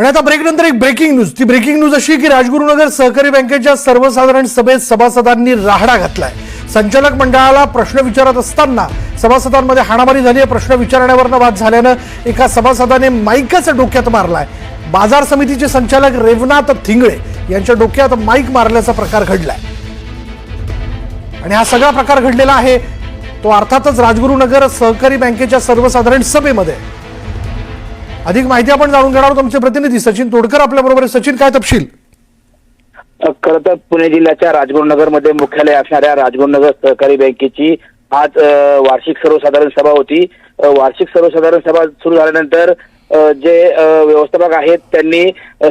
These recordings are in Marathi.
आणि आता ब्रेक नंतर एक ब्रेकिंग न्यूज ती ब्रेकिंग न्यूज अशी की राजगुरुनगर सहकारी बँकेच्या सर्वसाधारण सभेत सभासदांनी राहडा घातलाय. संचालक मंडळाला प्रश्न विचारत असताना सभासदांमध्ये हाणामारी झाली आहे. प्रश्न विचारण्यावरनं वाद झाल्यानं एका सभासदाने माईकच डोक्यात मारलाय. बाजार समितीचे संचालक रेवनाथ थिंगळे यांच्या डोक्यात माईक मारल्याचा प्रकार घडलाय. आणि हा सगळा प्रकार घडलेला आहे. तो अर्थातच राजगुरुनगर सहकारी बँकेच्या सर्वसाधारण सभेमध्ये. अधिक माहिती आपण जाणून घेणार आहोत. आमचे प्रतिनिधी सचिन तोडकर आपल्या बरोबर सचिन काय तपशील? खर तर पुणे जिल्ह्याच्या राजगुरुनगरमध्ये मुख्यालय असणाऱ्या राजगुरुनगर सहकारी बँकेची आज वार्षिक सर्वसाधारण सभा होती. वार्षिक सर्वसाधारण सभा सुरू झाल्यानंतर जे व्यवस्थापक आहेत त्यांनी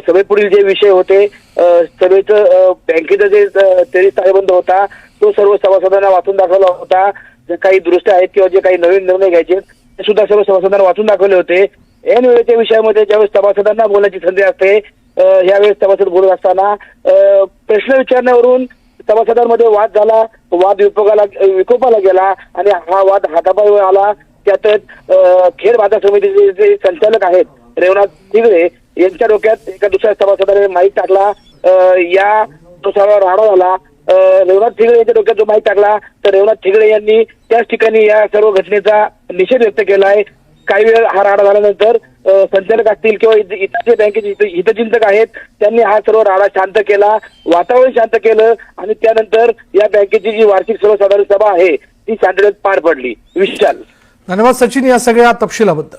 सभेपुढील जे विषय होते सभेचं बँकेचं जे तेवीस ताळेबंद होता तो सर्व सभासदांना वाचून दाखवला होता. जे काही दुरुस्त्या आहेत किंवा जे काही नवीन निर्णय घ्यायचे आहेत, ते सुद्धा सर्व सभासदांना वाचून दाखवले होते. ऐन वेळेच्या विषयामध्ये ज्यावेळेस सभासदांना बोलण्याची संधी असते यावेळेस सभासद बोलत असताना प्रश्न विचारण्यावरून सभासदांमध्ये वाद झाला वाद विकोपाला विकोपाला गेला आणि हा वाद हातापायवर आला. त्यातच खेड बाजार समितीचे जे संचालक आहेत रेवनाथ तिगळे यांच्या डोक्यात एका दुसऱ्या सभासदाने माहीत टाकला. या तो सगळा राडा झाला. रेवनाथ थिगळे यांच्या डोक्यात जो माहीत टाकला तर रेवनाथ थिगळे यांनी त्याच ठिकाणी या सर्व घटनेचा निषेध व्यक्त केला आहे काही वेळ हा राडा झाल्यानंतर संचालक असतील किंवा इतर जे बँकेचे हितचिंतक आहेत त्यांनी हा सर्व राडा शांत केला वातावरण शांत केलं आणि त्यानंतर या बँकेची जी वार्षिक सर्वसाधारण सभा आहे ती शांततेत पार पडली. विशाल. धन्यवाद सचिन या सगळ्या तपशिलाबद्दल.